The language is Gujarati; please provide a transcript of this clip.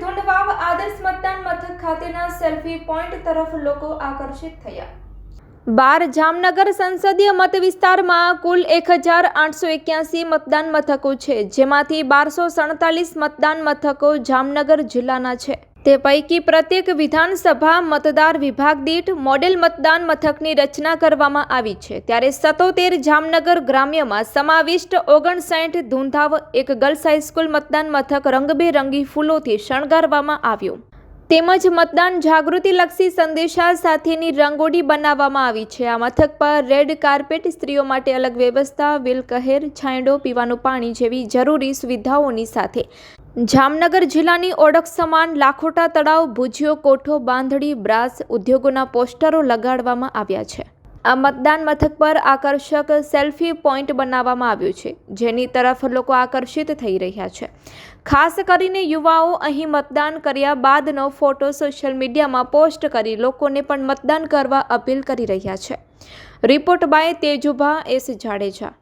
ધુંડવાવ આદર્શ મતદાન મથક ખાતેના સેલ્ફી પોઈન્ટ તરફ લોકો આકર્ષિત થયા. બાર જામનગર સંસદીય મત વિસ્તારમાં કુલ એક હજાર આઠસો એક્યાસી મતદાન મથકો છે, જેમાંથી બારસો સડતાલીસ મતદાન મથકો જામનગર જિલ્લાના છે. તે પૈકી પ્રત્યેક વિધાનસભા મતદાર વિભાગ દીઠ મોડેલ મતદાન મથકની રચના કરવામાં આવી છે. ત્યારે સતોતેર જામનગર ગ્રામ્યમાં સમાવિષ્ટ ઓગણસાઠ ધૂંધાવ એક ગર્લ્સ હાઈસ્કૂલ મતદાન મથક રંગબેરંગી ફૂલોથી શણગારવામાં આવ્યું. તેમજ મતદાન જાગૃતિલક્ષી સંદેશા સાથેની રંગોળી બનાવવામાં આવી છે. આ મથક પર રેડ કાર્પેટ સ્ત્રીઓ માટે અલગ વ્યવસ્થા વ્હીલ કહેર છાંયડો, પીવાનું પાણી જેવી જરૂરી સુવિધાઓની સાથે જામનગર જિલ્લાની ઓળખ સમાન લાખોટા તળાવ, ભુજિયો, કોઠો બાંધડી બ્રાસ ઉદ્યોગોના પોસ્ટરો લગાડવામાં આવ્યા છે. આ મતદાન મથક પર આકર્ષક સેલ્ફી પોઈન્ટ બનાવવામાં આવ્યું છે, જેની તરફ લોકો આકર્ષિત થઈ રહ્યા છે. ખાસ કરીને યુવાઓ અહીં મતદાન કર્યા બાદનો ફોટો સોશિયલ મીડિયામાં પોસ્ટ કરી લોકોને પણ મતદાન કરવા અપીલ કરી રહ્યા છે. Report by Tejubha, S Jadeja.